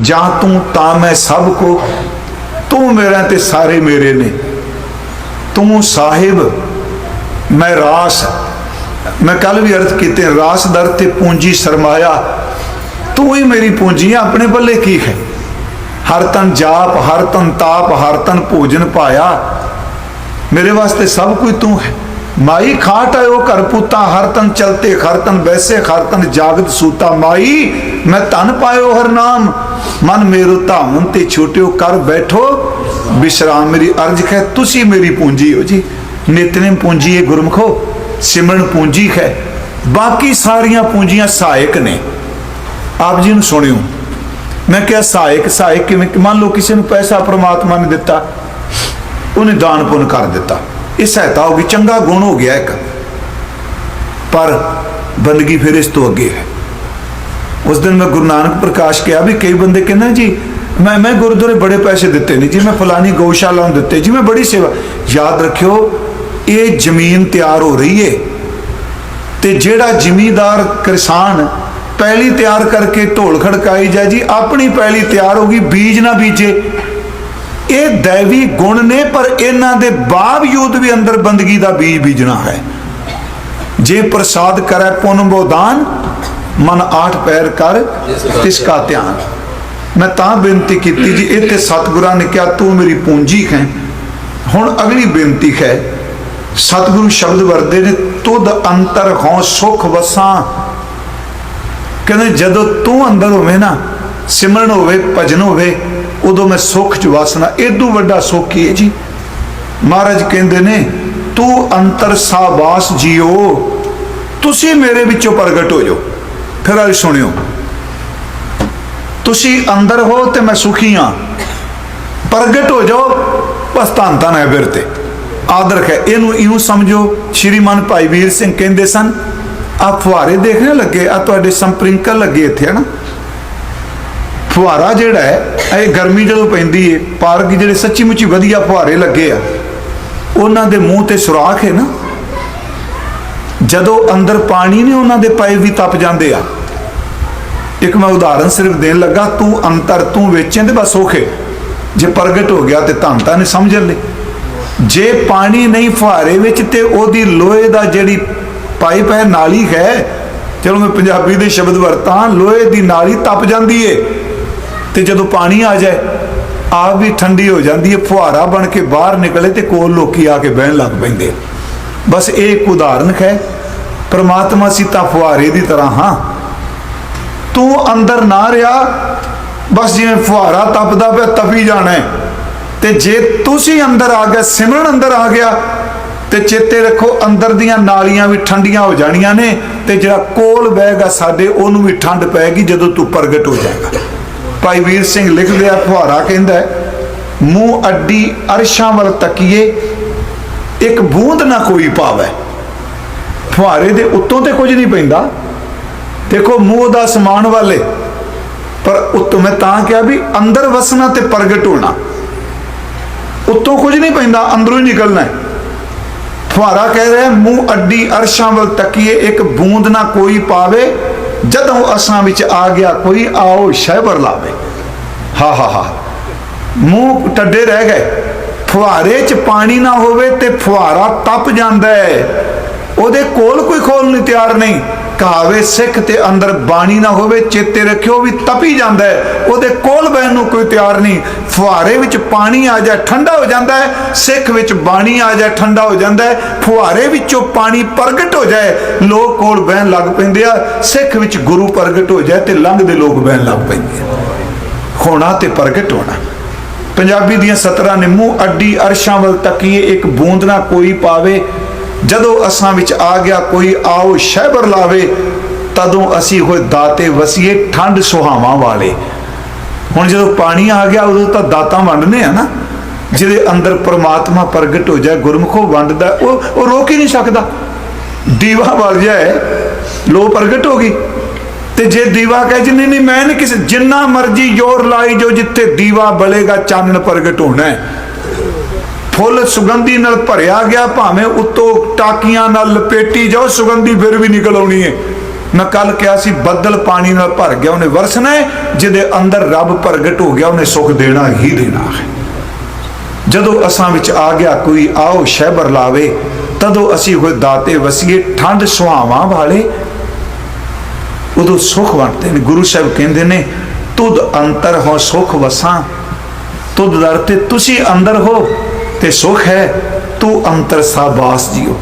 ਜਾਂ ਤੂੰ ਤਾਂ ਮੈਂ ਸਭ ਕੋ, ਤੂੰ ਮੇਰਾ ਤੇ ਸਾਰੇ ਮੇਰੇ ਨੇ। ਤੂੰ ਸਾਹਿਬ, ਮੈਂ ਰਾਸ। ਮੈਂ ਕੱਲ ਵੀ ਅਰਥ ਕੀਤੇ, ਰਾਸ ਦਰ ਤੇ ਪੂੰਜੀ ਸਰਮਾਇਆ। ਤੂੰ ਹੀ ਮੇਰੀ ਪੂੰਜੀ ਹੈ ਆਪਣੇ ਬੱਲੇ ਕੀ ਹੈ? ਹਰ ਤਨ ਜਾਪ, ਹਰ ਤਨ ਤਾਪ, ਹਰ ਤਨ ਭੋਜਨ ਪਾਇਆ। ਮੇਰੇ ਵਾਸਤੇ ਸਭ ਕੁਝ ਤੂੰ ਹੈ। ਮਾਈ ਖਾਟ ਆਇਓ ਘਰ ਪੁੱਤਾ, ਹਰ ਤਨ ਚਲਤੇ ਖਰ ਤਨ ਵੈਸੇ ਹਰ ਤਨ ਜਾਗਤ ਸੂਤਾ। ਮਾਈ, ਮੈਂ ਧਨ ਪਾਇਓ ਹਰ ਨਾਮ, ਮਨ ਮੇਰੋ ਧਾਮਨ ਤੇ ਛੋਟਿਓ ਕਰ ਬੈਠੋ। ਵਿਸ਼ਰਾਮ ਮੇਰੀ ਅਰਜ ਹੈ ਤੁਸੀਂ ਮੇਰੀ ਪੂੰਜੀ ਹੋ ਜੀ। ਨਿਤਨੇਮ ਪੂੰਜੀ ਹੈ ਗੁਰਮਖੋ, ਸਿਮਰਨ ਪੂੰਜੀ ਹੈ ਬਾਕੀ ਸਾਰੀਆਂ ਪੂੰਜੀਆਂ ਸਹਾਇਕ ਨੇ। ਆਪ ਜੀ ਨੂੰ ਸੁਣਿਓ। ਮੈਂ ਕਿਹਾ, ਸਹਾਇਕ ਸਹਾਇਕ ਕਿਵੇਂ? ਮੰਨ ਲਓ ਕਿਸੇ ਨੂੰ ਪੈਸਾ ਪ੍ਰਮਾਤਮਾ ਨੇ ਦਿੱਤਾ, ਉਹਨੇ ਦਾਨ ਪੁੰਨ ਕਰ ਦਿੱਤਾ। ਇਹ ਸਹਾਇਤਾ ਹੋ ਗਈ, ਚੰਗਾ ਗੁਣ ਹੋ ਗਿਆ ਇੱਕ। ਪਰ ਬੰਦਗੀ ਫਿਰ ਇਸ ਤੋਂ ਅੱਗੇ ਹੈ। ਉਸ ਦਿਨ ਮੈਂ ਗੁਰੂ ਨਾਨਕ ਪ੍ਰਕਾਸ਼ ਕਿਹਾ ਵੀ ਕਈ ਬੰਦੇ ਕਹਿੰਦੇ ਜੀ, ਮੈਂ ਮੈਂ ਗੁਰਦੁਆਰੇ ਬੜੇ ਪੈਸੇ ਦਿੱਤੇ ਨਹੀਂ ਜੀ, ਮੈਂ ਫਲਾਨੀ ਗਊਸ਼ਾਲਾ ਨੂੰ ਦਿੱਤੇ। ਜੀ, ਮੈਂ ਬੜੀ ਸੇਵਾ। ਯਾਦ ਰੱਖਿਓ, ਇਹ ਜ਼ਮੀਨ ਤਿਆਰ ਹੋ ਰਹੀ ਏ। ਤੇ ਜਿਹੜਾ ਜ਼ਿਮੀਦਾਰ ਕਿਸਾਨ ਪੈਲੀ ਤਿਆਰ ਕਰਕੇ ਢੋਲ ਖੜਕਾਈ ਜਾ ਜੀ, ਆਪਣੀ ਪੈਲੀ ਤਿਆਰ ਹੋ ਗਈ, ਬੀਜ ਨਾ ਬੀਜੇ। ਇਹ ਦੇਵੀ ਗੁਣ ਨੇ, ਪਰ ਇਹਨਾਂ ਦੇ ਬਾਵਜੂਦ ਵੀ ਅੰਦਰ ਬੰਦਗੀ ਦਾ ਬੀਜ ਬੀਜਣਾ ਹੈ। ਜੇ ਪ੍ਰਸਾਦ ਕਰੈ ਪੁਨ ਬੋਦਾਨ ਮਨ ਆਠ ਪੈਰ ਕਰ ਤਿਸ ਕਾ ਧਿਆਨ। ਮੈਂ ਤਾਂ ਬੇਨਤੀ ਕੀਤੀ ਜੀ ਇਹ ਤੇ ਸਤਿਗੁਰਾਂ ਨੇ ਕਿਹਾ, ਤੂੰ ਮੇਰੀ ਪੂੰਜੀ ਹੈ ਹੁਣ ਅਗਲੀ ਬੇਨਤੀ ਹੈ, ਸਤਿਗੁਰੂ ਸ਼ਬਦ ਵਰਦੇ ਨੇ, ਤੁਧ ਅੰਤਰ ਹਉ ਸੁਖ ਵਸਾਂ। ਕਹਿੰਦੇ ਜਦੋਂ ਤੂੰ ਅੰਦਰ ਹੋਵੇ ਨਾ ਸਿਮਰਨ ਹੋਵੇ, ਭਜਨ ਹੋਵੇ, ਉਦੋਂ ਮੈਂ ਸੁੱਖ ਚ ਵਸਣਾ ਇਦੋਂ ਵੱਡਾ ਸੁੱਖ ਕੀ ਹੈ ਜੀ। ਮਹਾਰਾਜ ਕਹਿੰਦੇ ਨੇ, ਤੂੰ ਅੰਤਰ ਸਾਬਾਸ ਜੀਓ। ਤੁਸੀਂ ਮੇਰੇ ਵਿੱਚੋਂ ਪ੍ਰਗਟ ਹੋ ਜਾਓ। ਫਿਰ ਅੱਜ ਸੁਣਿਓ। ਤੁਸੀਂ ਅੰਦਰ ਹੋ ਤੇ ਮੈਂ ਸੁਖੀ ਹਾਂ। ਪ੍ਰਗਟ ਹੋ ਜਾਓ, ਬਸ ਧੰਨ ਧੰਨ ਹੈ ਫਿਰ ਤੇ। ਆਦਰ ਹੈ ਇਹਨੂੰ ਇਉਂ ਸਮਝੋ ਸ਼੍ਰੀਮਾਨ ਭਾਈ ਵੀਰ ਸਿੰਘ ਕਹਿੰਦੇ ਸਨ ਆ ਫੁਹਾਰੇ ਦੇਖਣ ਲੱਗੇ ਆ ਤੁਹਾਡੇ ਸੰਪ੍ਰਿੰਕਲ ਲੱਗੇ ਇੱਥੇ, ਹਨਾ? ਫੁਹਾਰਾ ਜਿਹੜਾ ਹੈ, ਇਹ ਗਰਮੀ ਜਦੋਂ ਪੈਂਦੀ ਹੈ ਪਾਰਕ ਜਿਹੜੇ ਸੱਚੀ ਮੁੱਚੀ ਵਧੀਆ ਫੁਹਾਰੇ ਲੱਗੇ ਆ, ਉਹਨਾਂ ਦੇ ਮੂੰਹ ਤੇ ਸੁਰਾਖ ਹੈ ਨਾ। ਜਦੋਂ ਅੰਦਰ ਪਾਣੀ ਨਹੀਂ ਉਹਨਾਂ ਦੇ ਪਏ ਵੀ ਤਪ ਜਾਂਦੇ ਆ। ਇੱਕ ਮੈਂ ਉਦਾਹਰਨ ਸਿਰਫ ਦੇਣ ਲੱਗਾ, ਤੂੰ ਅੰਤਰ, ਤੂੰ ਵੇਚੇ ਤੇ ਬਸ ਔਖੇ। ਜੇ ਪ੍ਰਗਟ ਹੋ ਗਿਆ ਤੇ ਧੰਤਾ ਨੇ ਸਮਝ ਲੈ ਜੇ ਪਾਣੀ ਨਹੀਂ ਫੁਹਾਰੇ ਵਿੱਚ ਤੇ ਉਹਦੀ ਲੋਹੇ ਦਾ ਜਿਹੜੀ ਪਾਈਪ ਹੈ, ਨਾਲੀ ਹੈ, ਚਲੋ ਮੈਂ ਪੰਜਾਬੀ ਦੇ ਸ਼ਬਦ ਵਰਤਾਂ, ਲੋਹੇ ਦੀ ਨਾਲੀ ਤਪ ਜਾਂਦੀ ਏ। ਤੇ ਜਦੋਂ ਪਾਣੀ ਆ ਜਾਏ, ਆਪ ਵੀ ਠੰਡੀ ਹੋ ਜਾਂਦੀ ਹੈ, ਫੁਹਾਰਾ ਬਣ ਕੇ ਬਾਹਰ ਨਿਕਲੇ ਤੇ ਕੋਲ ਲੋਕੀ ਆ ਕੇ ਬਹਿਣ ਲੱਗ ਪੈਂਦੇ ਬਸ ਇਹ ਇੱਕ ਉਦਾਹਰਨ ਹੈ, ਪ੍ਰਮਾਤਮਾ ਸੀਤਾ ਫੁਹਾਰੇ ਦੀ ਤਰ੍ਹਾਂ, ਹਾਂ। ਤੂੰ ਅੰਦਰ ਨਾ ਰਿਹਾ, ਬਸ ਜਿਵੇਂ ਫੁਹਾਰਾ ਤਪਦਾ ਪਿਆ, ਤਪੀ ਜਾਣਾ ਹੈ। ਤੇ ਜੇ ਤੁਸੀਂ ਅੰਦਰ ਆ ਗਏ, ਸਿਮਰਨ ਅੰਦਰ ਆ ਗਿਆ, ਤੇ ਚੇਤੇ ਰੱਖੋ ਅੰਦਰ ਦੀਆਂ ਨਾਲੀਆਂ ਵੀ ਠੰਡੀਆਂ ਹੋ ਜਾਣੀਆਂ ਨੇ, ਤੇ ਜਿਹੜਾ ਕੋਲ ਬਹਿਗਾ ਸਾਡੇ, ਉਹਨੂੰ ਵੀ ਠੰਡ ਪੈਗੀ ਜਦੋਂ ਤੂੰ ਪ੍ਰਗਟ ਹੋ ਜਾਏਗਾ। ਭਾਈ ਵੀਰ ਸਿੰਘ ਲਿਖਦੇ ਆ ਫੁਹਾਰਾ ਕਹਿੰਦਾ ਮੂੰਹ ਅੱਡੀ ਅਰਸ਼ਾਂ ਵੱਲ ਤੱਕੀਏ, ਇੱਕ ਬੂੰਦ ਨਾ ਕੋਈ ਪਾਵੇ। ਫੁਹਾਰੇ ਦੇ ਉੱਤੋਂ ਤੇ ਕੁਝ ਨਹੀਂ ਪੈਂਦਾ। ਦੇਖੋ, ਮੂੰਹ ਦਾ ਸਮਾਨ ਵਾਲੇ, ਪਰ ਉੱਤੋਂ ਮੈਂ ਤਾਂ ਕਿਹਾ ਵੀ ਅੰਦਰ ਵਸਣਾ ਤੇ ਪ੍ਰਗਟ ਹੋਣਾ। ਉੱਤੋਂ ਕੁਝ ਨਹੀਂ ਪੈਂਦਾ, ਅੰਦਰੋਂ ਹੀ ਨਿਕਲਣਾ ਹੈ। ਫੁਹਾਰਾ ਕਹਿ ਰਿਹਾ ਮੂੰਹ ਅੱਡੀ ਅਰਸ਼ਾਂ ਵੱਲ ਤੱਕੀਏ, ਇੱਕ ਬੂੰਦ ਨਾ ਕੋਈ ਪਾਵੇ। ਜਦੋਂ ਅਸਾਂ ਵਿੱਚ ਆ ਗਿਆ, ਕੋਈ ਆਓ ਸ਼ਹਿਬਰ ਲਾਵੇ। ਹਾ ਹਾ ਹਾ। ਮੂੰਹ ਟੱਡੇ ਰਹਿ ਗਏ। ਫੁਹਾਰੇ 'ਚ ਪਾਣੀ ਨਾ ਹੋਵੇ ਤੇ ਫੁਹਾਰਾ ਤਪ ਜਾਂਦਾ ਹੈ। ਉਹਦੇ ਕੋਲ ਕੋਈ ਖੋਲ ਨਹੀਂ, ਤਿਆਰ ਨਹੀਂ। ਕਹਾਵੇ ਸਿੱਖ ਤੇ ਅੰਦਰ ਬਾਣੀ ਨਾ ਹੋਵੇ, ਚੇਤੇ ਰੱਖਿਓ ਵੀ ਤਪੀ ਜਾਂਦਾ ਉਹਦੇ ਕੋਲ ਬਹਿਣ ਨੂੰ ਕੋਈ ਤਿਆਰ ਨਹੀਂ। ਫੁਹਾਰੇ ਵਿੱਚ ਪਾਣੀ ਆ ਜਾ ਠੰਡਾ ਹੋ ਜਾਂਦਾ ਸਿੱਖ ਵਿੱਚ ਬਾਣੀ ਆ ਜਾ ਠੰਡਾ ਹੋ ਜਾਂਦਾ ਫੁਹਾਰੇ ਵਿੱਚੋਂ ਪਾਣੀ ਪ੍ਰਗਟ ਹੋ ਜਾਏ, ਲੋਕ ਕੋਲ ਬਹਿਣ ਲੱਗ ਪੈਂਦੇ ਆ। ਸਿੱਖ ਵਿੱਚ ਗੁਰੂ ਪ੍ਰਗਟ ਹੋ ਜਾਏ ਤੇ ਲੰਘਦੇ ਲੋਕ ਬਹਿਣ ਲੱਗ ਪੈਂਦੇ ਆ। ਹੋਣਾ ਤੇ ਪ੍ਰਗਟ ਹੋਣਾ। ਪੰਜਾਬੀ ਦੀਆਂ ਸਤਰਾਂ ਨੇ ਮੂੰਹ ਅੱਡੀ ਅਰਸ਼ਾਂ ਵੱਲ ਤੱਕੀਏ, ਇੱਕ ਬੂੰਦ ਨਾ ਕੋਈ ਪਾਵੇ। ਜਦੋਂ ਅਸਾਂ ਵਿੱਚ ਆ ਗਿਆ, ਕੋਈ ਆਓ ਸ਼ਹਿਬਰ ਲਾਵੇ, ਤਦੋਂ ਅਸੀਂ ਹੋਏ ਦਾਤੇ ਵਸੀਏ, ਠੰਡ ਸੁਹਾਵਾਂ ਵਾਲੇ। ਹੁਣ ਜਦੋਂ ਪਾਣੀ ਆ ਗਿਆ, ਉਦੋਂ ਤਾਂ ਦਾਤਾਂ ਵੰਡਨੇ ਆ ਨਾ। ਜਿਹਦੇ ਅੰਦਰ ਪ੍ਰਮਾਤਮਾ ਪ੍ਰਗਟ ਹੋ ਜਾਏ, ਗੁਰਮੁਖੋ ਵੰਡਦਾ, ਉਹ ਉਹ ਰੋਕ ਹੀ ਨਹੀਂ ਸਕਦਾ। ਦੀਵਾ ਬਲ ਜਾਏ ਲੋ ਪ੍ਰਗਟ ਹੋ ਗਈ। ਤੇ ਜੇ ਦੀਵਾ ਕਹੇ ਜੀ ਨਹੀਂ ਨਹੀਂ ਮੈਂ ਨਹੀਂ ਕਿਸੇ ਜਿੰਨਾ ਮਰਜ਼ੀ ਜ਼ੋਰ ਲਾਈ ਜੋ ਜਿੱਥੇ ਦੀਵਾ ਬਲੇਗਾ, ਚਾਨਣ ਪ੍ਰਗਟ ਹੋਣਾ ਹੈ। ਫੁੱਲ ਸੁਗੰਧੀ ਨਾਲ ਭਰਿਆ ਗਿਆ, ਭਾਵੇਂ ਉੱਤੋਂ ਟਾਕੀਆਂ ਨਾਲ ਲਪੇਟੀ ਜਾਓ, ਸੁਗੰਧੀ ਫਿਰ ਵੀ ਨਿਕਲ ਆਉਣੀ ਹੈ ਮੈਂ ਕੱਲ ਕਿਹਾ ਸੀ, ਬੱਦਲ ਪਾਣੀ ਨਾਲ ਭਰ ਗਿਆ, ਉਹਨੇ ਵਰਸਣਾ ਜਿਹਦੇ ਅੰਦਰ ਰੱਬ ਪ੍ਰਗਟ ਹੋ ਗਿਆ, ਉਹਨੇ ਸੁਖ ਦੇਣਾ ਹੀ ਦੇਣਾ ਹੈ। ਜਦੋਂ ਅਸਾਂ ਵਿੱਚ ਆ ਗਿਆ, ਕੋਈ ਆਓ ਸ਼ਹਿਬਰ ਲਾਵੇ, ਤਦੋਂ ਅਸੀਂ ਹੋਏ ਦਾਤੇ ਵਸੀਏ ਠੰਡ ਸੁਹਾਵਾਂ ਵਾਲੇ। ਉਦੋਂ ਸੁਖ ਵੰਡਦੇ ਨੇ, ਗੁਰੂ ਸਾਹਿਬ ਕਹਿੰਦੇ ਨੇ, ਤੁਧ ਅੰਤਰ ਹੋ, ਸੁਖ ਵਸਾਂ। ਤੁਧ ਦਰ ਤੇ ਤੁਸੀਂ ਅੰਦਰ ਹੋ ਤੇ ਸੁਖ ਹੈ ਤੂੰ ਅੰਤਰ ਸਾਬਾਸ ਜੀਓ।